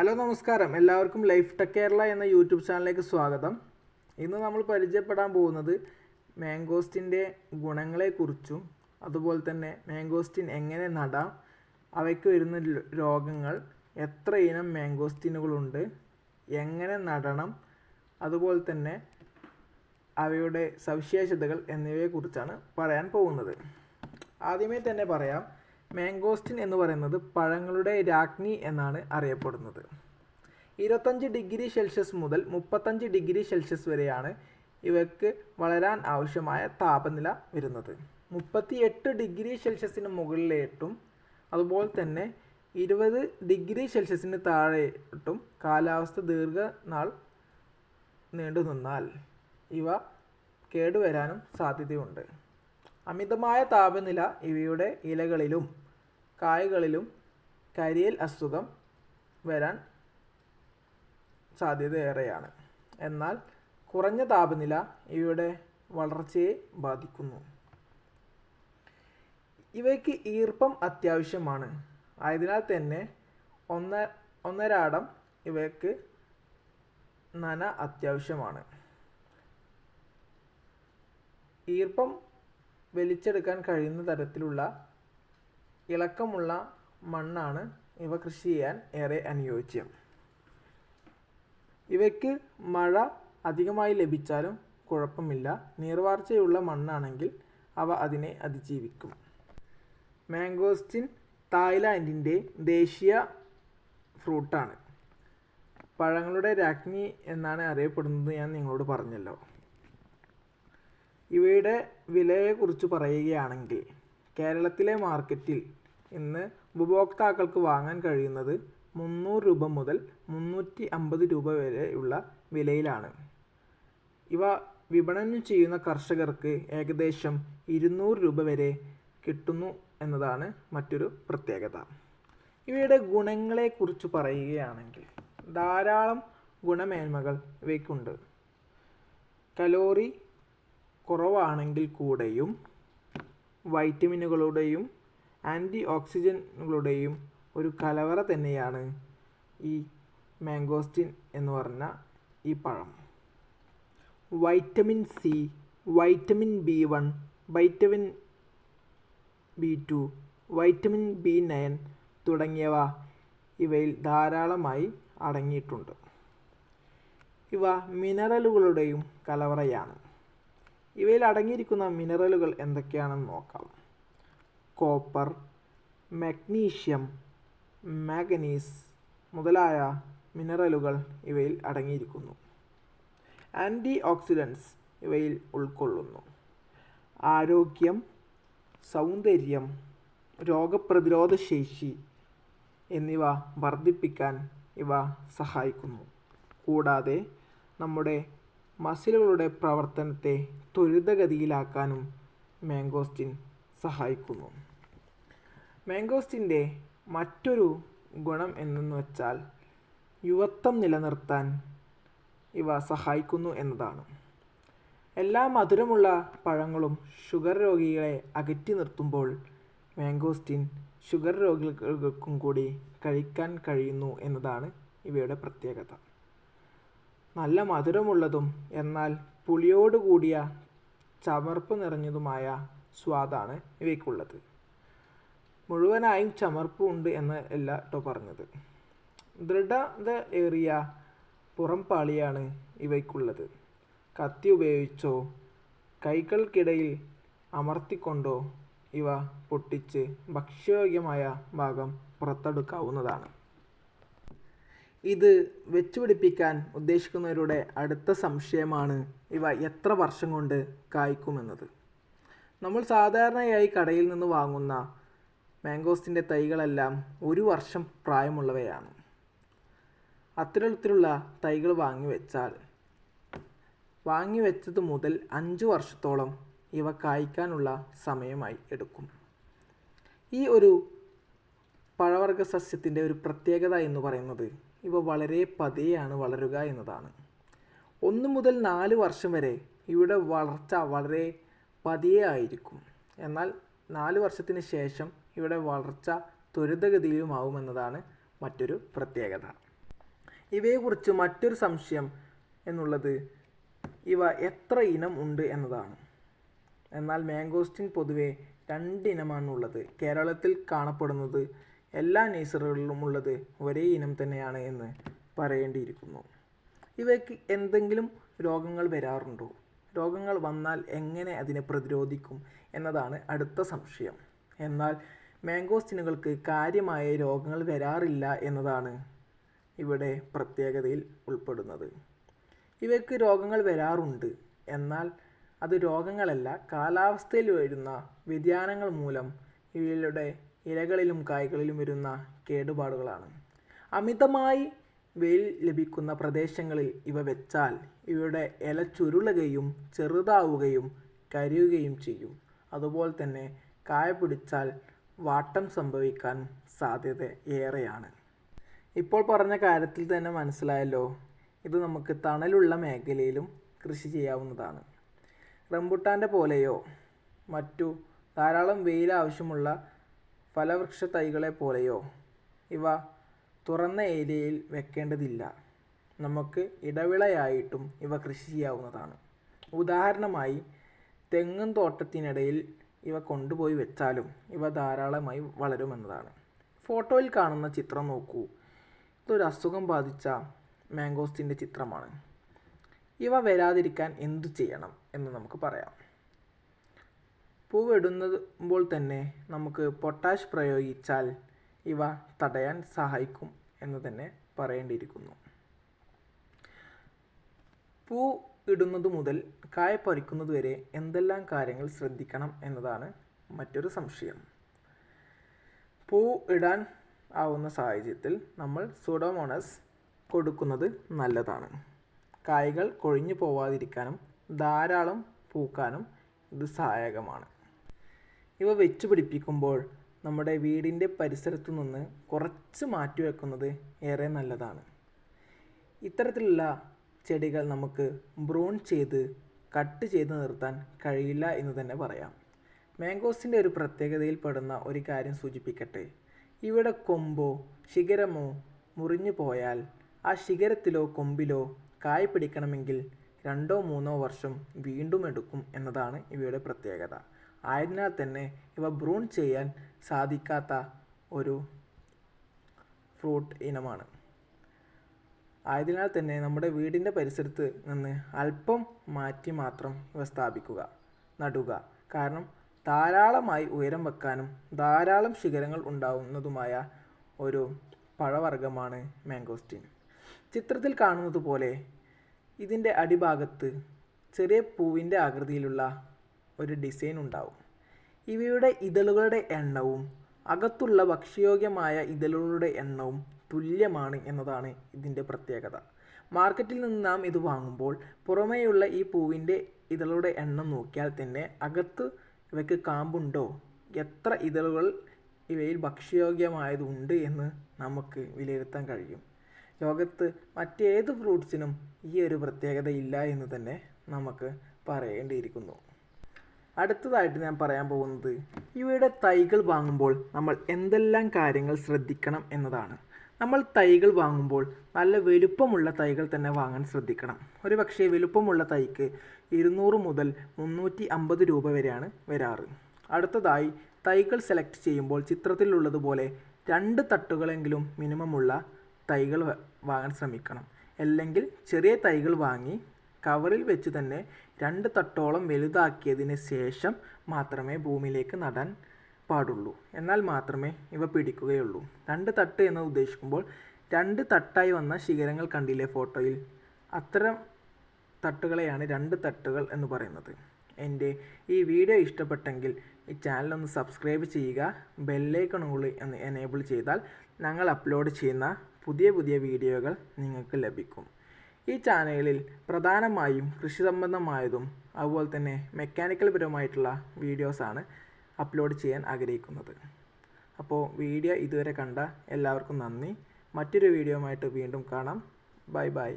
Hello നമസ്കാരം. എല്ലാവർക്കും life tech Kerala എന്ന യൂട്യൂബ് ചാനലിലേക്ക് സ്വാഗതം. ഇന്ന് നമ്മൾ പരിചയപ്പെടാൻ പോകുന്നത് മാംഗോസ്റ്റിന്റെ ഗുണങ്ങളെക്കുറിച്ചും അതുപോലെ തന്നെ മാംഗോസ്റ്റിൻ എങ്ങനെ നടാം അവയ്ക്ക് വരുന്ന രോഗങ്ങൾ എത്ര ഇനം മാംഗോസ്റ്റിനുകളുണ്ട് എങ്ങനെ നടണം അതുപോലെ തന്നെ അവയുടെ സവിശേഷതകൾ എന്നിവയെക്കുറിച്ചാണ് പറയാൻ പോകുന്നത്. ആദ്യമേ തന്നെ പറയാം മാംഗോസ്റ്റിൻ എന്ന് പറയുന്നത് പഴങ്ങളുടെ രാജ്ഞി എന്നാണ് അറിയപ്പെടുന്നത്. ഇരുപത്തഞ്ച് ഡിഗ്രി സെൽഷ്യസ് മുതൽ മുപ്പത്തഞ്ച് ഡിഗ്രി സെൽഷ്യസ് വരെയാണ് ഇവയ്ക്ക് വളരാൻ ആവശ്യമായ താപനില വരുന്നത്. മുപ്പത്തി എട്ട് ഡിഗ്രി സെൽഷ്യസിന് മുകളിലേട്ടും അതുപോലെ തന്നെ ഇരുപത് ഡിഗ്രി സെൽഷ്യസിന് താഴെയിട്ടും കാലാവസ്ഥ ദീർഘനാൾ നീണ്ടു നിന്നാൽ ഇവ കേടുവരാനും സാധ്യതയുണ്ട്. അമിതമായ താപനില ഇവയുടെ ഇലകളിലും കായകളിലും കരിയൽ അസുഖം വരാൻ സാധ്യതയേറെയാണ് എന്നാൽ കുറഞ്ഞ താപനില ഇവയുടെ വളർച്ചയെ ബാധിക്കുന്നു. ഇവയ്ക്ക് ഈർപ്പം അത്യാവശ്യമാണ്. ആയതിനാൽ തന്നെ ഒന്ന ഒന്നരാടം ഇവയ്ക്ക് നന അത്യാവശ്യമാണ്. ഈർപ്പം വലിച്ചെടുക്കാൻ കഴിയുന്ന തരത്തിലുള്ള ഇളക്കമുള്ള മണ്ണാണ് ഇവ കൃഷി ചെയ്യാൻ ഏറെ അനുയോജ്യം. ഇവയ്ക്ക് മഴ അധികമായി ലഭിച്ചാലും കുഴപ്പമില്ല. നീർവാർച്ചയുള്ള മണ്ണാണെങ്കിൽ അവ അതിനെ അതിജീവിക്കും. മാംഗോസ്റ്റിൻ തായ്ലാൻഡിന്റെ ദേശീയ ഫ്രൂട്ടാണ്. പഴങ്ങളുടെ രാജ്ഞി എന്നാണ് അറിയപ്പെടുന്നത് ഞാൻ നിങ്ങളോട് പറഞ്ഞല്ലോ. ഇവയുടെ വിലയെക്കുറിച്ച് പറയുകയാണെങ്കിൽ കേരളത്തിലെ മാർക്കറ്റിൽ ഇന്ന് ഉപഭോക്താക്കൾക്ക് വാങ്ങാൻ കഴിയുന്നത് മുന്നൂറ് രൂപ മുതൽ മുന്നൂറ്റി അമ്പത് രൂപ വരെയുള്ള വിലയിലാണ്. ഇവ വിപണനം ചെയ്യുന്ന കർഷകർക്ക് ഏകദേശം ഇരുന്നൂറ് രൂപ വരെ കിട്ടുന്നു എന്നതാണ് മറ്റൊരു പ്രത്യേകത. ഇവയുടെ ഗുണങ്ങളെക്കുറിച്ച് പറയുകയാണെങ്കിൽ ധാരാളം ഗുണമേന്മകൾ ഇവയ്ക്കുണ്ട്. കലോറി കുറവാണെങ്കിൽ കൂടെയും വൈറ്റമിനുകളുടെയും ആന്റി ഓക്സിജനുകളുടെയും ഒരു കലവറ തന്നെയാണ് ഈ മാംഗോസ്റ്റിൻ എന്ന് പറഞ്ഞ ഈ പഴം. Vitamin C vitamin B one vitamin B two vitamin B nine തുടങ്ങിയവ ഇവയിൽ ധാരാളമായി അടങ്ങിയിട്ടുണ്ട്. ഇവ മിനറലുകളുടെയും കലവറയാണ്. ഇവയിൽ അടങ്ങിയിരിക്കുന്ന മിനറലുകൾ എന്തൊക്കെയാണെന്ന് നോക്കാം. കോപ്പർ മഗ്നീഷ്യം മാഗനീസ് മുതലായ മിനറലുകൾ ഇവയിൽ അടങ്ങിയിരിക്കുന്നു. ആന്റി ഓക്സിഡൻസ് ഇവയിൽ ഉൾക്കൊള്ളുന്നു. ആരോഗ്യം സൗന്ദര്യം രോഗപ്രതിരോധ ശേഷി എന്നിവ വർദ്ധിപ്പിക്കാൻ ഇവ സഹായിക്കുന്നു. കൂടാതെ നമ്മുടെ മസിലുകളുടെ പ്രവർത്തനത്തെ ത്വരിതഗതിയിലാക്കാനും മാംഗോസ്റ്റിൻ സഹായിക്കുന്നു. മാംഗോസ്റ്റിന്റെ മറ്റൊരു ഗുണം എന്തെന്ന് വെച്ചാൽ യുവത്വം നിലനിർത്താൻ ഇവ സഹായിക്കുന്നു എന്നതാണ്. എല്ലാ മധുരമുള്ള പഴങ്ങളും ഷുഗർ രോഗികളെ അകറ്റി നിർത്തുമ്പോൾ മാംഗോസ്റ്റിൻ ഷുഗർ രോഗികൾക്കും കൂടി കഴിക്കാൻ കഴിയുന്നു എന്നതാണ് ഇവയുടെ പ്രത്യേകത. നല്ല മധുരമുള്ളതും എന്നാൽ പുളിയോട് കൂടിയ ചമർപ്പ് നിറഞ്ഞതുമായ സ്വാദാണ് ഇവയ്ക്കുള്ളത്. മുഴുവനായും ചമർപ്പുണ്ട് എന്ന് അല്ല കേട്ടോ പറഞ്ഞത്. ദൃഢത ഏറിയ പുറംപാളിയാണ് ഇവയ്ക്കുള്ളത്. കത്തി ഉപയോഗിച്ചോ കൈകൾക്കിടയിൽ അമർത്തിക്കൊണ്ടോ ഇവ പൊട്ടിച്ച് ഭക്ഷ്യയോഗ്യമായ ഭാഗം പുറത്തെടുക്കാവുന്നതാണ്. ഇത് വെച്ചുപിടിപ്പിക്കാൻ ഉദ്ദേശിക്കുന്നവരുടെ അടുത്ത സംശയമാണ് ഇവ എത്ര വർഷം കൊണ്ട് കായ്ക്കുമെന്നത്. നമ്മൾ സാധാരണയായി കടയിൽ നിന്ന് വാങ്ങുന്ന മാംഗോസ്റ്റിന്റെ തൈകളെല്ലാം ഒരു വർഷം പ്രായമുള്ളവയാണ്. അത്തരത്തിലുള്ള തൈകൾ വാങ്ങി വെച്ചാൽ വാങ്ങി വെച്ചത് മുതൽ അഞ്ച് വർഷത്തോളം ഇവ കായ്ക്കാനുള്ള സമയമായി എടുക്കും. ഈ ഒരു പഴവർഗ സസ്യത്തിന്റെ ഒരു പ്രത്യേകത എന്ന് പറയുന്നത് ഇവ വളരെ പതിയാണ് വളരുക എന്നതാണ്. ഒന്ന് മുതൽ നാല് വർഷം വരെ ഇവയുടെ വളർച്ച വളരെ പതിയെ ആയിരിക്കും എന്നാൽ നാല് വർഷത്തിന് ശേഷം ഇവിടെ വളർച്ച ത്വരിതഗതിയിലുമാവുമെന്നതാണ് മറ്റൊരു പ്രത്യേകത. ഇവയെക്കുറിച്ച് മറ്റൊരു സംശയം എന്നുള്ളത് ഇവ എത്ര ഇനം ഉണ്ട് എന്നതാണ്. എന്നാൽ മാംഗോസ്റ്റിൻ പൊതുവെ രണ്ടിനമാണുള്ളത് കേരളത്തിൽ കാണപ്പെടുന്നത് എല്ലാ നേഴ്സറികളിലും ഉള്ളത് ഒരേ ഇനം തന്നെയാണ് എന്ന് പറയേണ്ടിയിരിക്കുന്നു. ഇവയ്ക്ക് എന്തെങ്കിലും രോഗങ്ങൾ വരാറുണ്ടോ? രോഗങ്ങൾ വന്നാൽ എങ്ങനെ അതിനെ പ്രതിരോധിക്കും എന്നതാണ് അടുത്ത സംശയം. എന്നാൽ മാംഗോസ്റ്റിനുകൾക്ക് കാര്യമായ രോഗങ്ങൾ വരാറില്ല എന്നതാണ് ഇവിടെ പ്രത്യേകതയിൽ ഉൾപ്പെടുന്നത്. ഇവയ്ക്ക് രോഗങ്ങൾ വരാറുണ്ട്. എന്നാൽ അത് രോഗങ്ങളല്ല കാലാവസ്ഥയിൽ വരുന്ന വ്യതിയാനങ്ങൾ മൂലം ഇവയുടെ ഇലകളിലും കായ്കളിലും വരുന്ന കേടുപാടുകളാണ്. അമിതമായി വെയിൽ ലഭിക്കുന്ന പ്രദേശങ്ങളിൽ ഇവ വെച്ചാൽ ഇവയുടെ ഇല ചുരുളുകയും ചെറുതാവുകയും കരിയുകയും ചെയ്യും. അതുപോലെ തന്നെ കായ പിടിച്ചാൽ വാട്ടം സംഭവിക്കാൻ സാധ്യത ഏറെയാണ്. ഇപ്പോൾ പറഞ്ഞ കാര്യത്തിൽ തന്നെ മനസ്സിലായല്ലോ ഇത് നമുക്ക് തണലുള്ള മേഖലയിലും കൃഷി ചെയ്യാവുന്നതാണ്. റംബുട്ടാന്റെ പോലെയോ മറ്റു ധാരാളം വെയിൽ ആവശ്യമുള്ള ഫലവൃക്ഷ തൈകളെ പോലെയോ ഇവ തുറന്ന ഏരിയയിൽ വെക്കേണ്ടതില്ല. നമുക്ക് ഇടവിളയായിട്ടും ഇവ കൃഷി ചെയ്യാവുന്നതാണ്. ഉദാഹരണമായി തെങ്ങും തോട്ടത്തിനിടയിൽ ഇവ കൊണ്ടുപോയി വെച്ചാലും ഇവ ധാരാളമായി വളരുമെന്നതാണ്. ഫോട്ടോയിൽ കാണുന്ന ചിത്രം നോക്കൂ. ഇതൊരു അസുഖം ബാധിച്ച മാംഗോസ്റ്റിന്റെ ചിത്രമാണ്. ഇവ വരാതിരിക്കാൻ എന്തു ചെയ്യണം എന്ന് നമുക്ക് പറയാം. പൂവിടുന്നതുമ്പോൾ തന്നെ നമുക്ക് പൊട്ടാഷ് പ്രയോഗിച്ചാൽ ഇവ തടയാൻ സഹായിക്കും. എന്ന് തന്നെ പറയേണ്ടിയിരിക്കുന്നു. പൂ ഇടുന്നത് മുതൽ കായ പറിക്കുന്നത് വരെ എന്തെല്ലാം കാര്യങ്ങൾ ശ്രദ്ധിക്കണം എന്നതാണ് മറ്റൊരു സംശയം. പൂ ഇടാൻ ആവുന്ന സാഹചര്യത്തിൽ നമ്മൾ സുഡോമോണസ് കൊടുക്കുന്നത് നല്ലതാണ്. കായകൾ കൊഴിഞ്ഞു പോവാതിരിക്കാനും ധാരാളം പൂക്കാനും ഇത് സഹായകമാണ്. ഇവ വെച്ച് പിടിപ്പിക്കുമ്പോൾ നമ്മുടെ വീടിന്റെ പരിസരത്തു നിന്ന് കുറച്ച് മാറ്റി വെക്കുന്നത് ഏറെ നല്ലതാണ്. ഇത്തരത്തിലുള്ള ചെടികൾ നമുക്ക് ബ്രൂൺ ചെയ്ത് കട്ട് ചെയ്ത് നിർത്താൻ കഴിയില്ല എന്ന് തന്നെ പറയാം. മാംഗോസിന്റെ ഒരു പ്രത്യേകതയിൽ പെടുന്ന ഒരു കാര്യം സൂചിപ്പിക്കട്ടെ. ഇവിടെ കൊമ്പോ ശിഖരമോ മുറിഞ്ഞു പോയാൽ ആ ശിഖരത്തിലോ കൊമ്പിലോ കായ് പിടിക്കണമെങ്കിൽ രണ്ടോ മൂന്നോ വർഷം വീണ്ടും എടുക്കും എന്നതാണ് ഇവയുടെ പ്രത്യേകത. ആയതിനാൽ തന്നെ ഇവ ബ്രൂൺ ചെയ്യാൻ സാധിക്കാത്ത ഒരു ഫ്രൂട്ട് ഇനമാണ്. ആയതിനാൽ തന്നെ നമ്മുടെ വീടിന്റെ പരിസരത്ത് നിന്ന് അല്പം മാറ്റി മാത്രം ഇവ സ്ഥാപിക്കുക നടുക. കാരണം ധാരാളമായി ഉയരം വെക്കാനും ധാരാളം ശിഖരങ്ങൾ ഉണ്ടാവുന്നതുമായ ഒരു പഴവർഗമാണ് മാംഗോസ്റ്റീൻ. ചിത്രത്തിൽ കാണുന്നത് പോലെ ഇതിന്റെ അടിഭാഗത്ത് ചെറിയ പൂവിന്റെ ആകൃതിയിലുള്ള ഒരു ഡിസൈൻ ഉണ്ടാവും. ഇവയുടെ ഇതളുകളുടെ എണ്ണവും അകത്തുള്ള ഭക്ഷ്യയോഗ്യമായ ഇതളുകളുടെ എണ്ണവും തുല്യമാണ് എന്നതാണ് ഇതിന്റെ പ്രത്യേകത. മാർക്കറ്റിൽ നിന്ന് നാം ഇത് വാങ്ങുമ്പോൾ പുറമേയുള്ള ഈ പൂവിന്റെ ഇതളുടെ എണ്ണം നോക്കിയാൽ തന്നെ അകത്ത് ഇവയ്ക്ക് കാമ്പുണ്ടോ? എത്ര ഇതളുകൾ ഇവയിൽ ഭക്ഷ്യയോഗ്യമായതുണ്ട് എന്ന് നമുക്ക് വിലയിരുത്താൻ കഴിയും. ലോകത്ത് മറ്റേത് ഫ്രൂട്ട്സിനും ഈ ഒരു പ്രത്യേകത ഇല്ല എന്ന് തന്നെ നമുക്ക് പറയേണ്ടിയിരിക്കുന്നു. അടുത്തതായിട്ട് ഞാൻ പറയാൻ പോകുന്നത് ഇവയുടെ തൈകൾ വാങ്ങുമ്പോൾ നമ്മൾ എന്തെല്ലാം കാര്യങ്ങൾ ശ്രദ്ധിക്കണം എന്നതാണ്. നമ്മൾ തൈകൾ വാങ്ങുമ്പോൾ നല്ല വലുപ്പമുള്ള തൈകൾ തന്നെ വാങ്ങാൻ ശ്രദ്ധിക്കണം. ഒരു പക്ഷേ വലുപ്പമുള്ള തൈക്ക് ഇരുന്നൂറ് മുതൽ മുന്നൂറ്റി അമ്പത് രൂപ വരെയാണ് വരാറ്. അടുത്തതായി തൈകൾ സെലക്ട് ചെയ്യുമ്പോൾ ചിത്രത്തിലുള്ളതുപോലെ രണ്ട് തട്ടുകളെങ്കിലും മിനിമം ഉള്ള തൈകൾ വാങ്ങാൻ ശ്രമിക്കണം. അല്ലെങ്കിൽ ചെറിയ തൈകൾ വാങ്ങി കവറിൽ വെച്ച് തന്നെ രണ്ട് തട്ടോളം വലുതാക്കിയതിന് ശേഷം മാത്രമേ ഭൂമിയിലേക്ക് നടാൻ പാടുള്ളൂ. എന്നാൽ മാത്രമേ ഇവ പിടിക്കുകയുള്ളൂ. രണ്ട് തട്ട് എന്ന് ഉദ്ദേശിക്കുമ്പോൾ രണ്ട് തട്ടായി വന്ന ശിഖരങ്ങൾ കണ്ടില്ലേ ഫോട്ടോയിൽ? അത്തരം തട്ടുകളെയാണ് രണ്ട് തട്ടുകൾ എന്ന് പറയുന്നത്. എന്റെ ഈ വീഡിയോ ഇഷ്ടപ്പെട്ടെങ്കിൽ ഈ ചാനൽ ഒന്ന് സബ്സ്ക്രൈബ് ചെയ്യുക ബെല്ലൈക്കൺ കൂടി ഒന്ന് എനേബിൾ ചെയ്താൽ ഞങ്ങൾ അപ്ലോഡ് ചെയ്യുന്ന പുതിയ പുതിയ വീഡിയോകൾ നിങ്ങൾക്ക് ലഭിക്കും. ഈ ചാനലിൽ പ്രധാനമായും കൃഷി സംബന്ധമായതും അതുപോലെ തന്നെ മെക്കാനിക്കൽ പരമായിട്ടുള്ള വീഡിയോസാണ് അപ്ലോഡ് ചെയ്യാൻ ആഗ്രഹിക്കുന്നത്. അപ്പോൾ വീഡിയോ ഇതുവരെ കണ്ട എല്ലാവർക്കും നന്ദി. മറ്റൊരു വീഡിയോയുമായിട്ട് വീണ്ടും കാണാം. Bye bye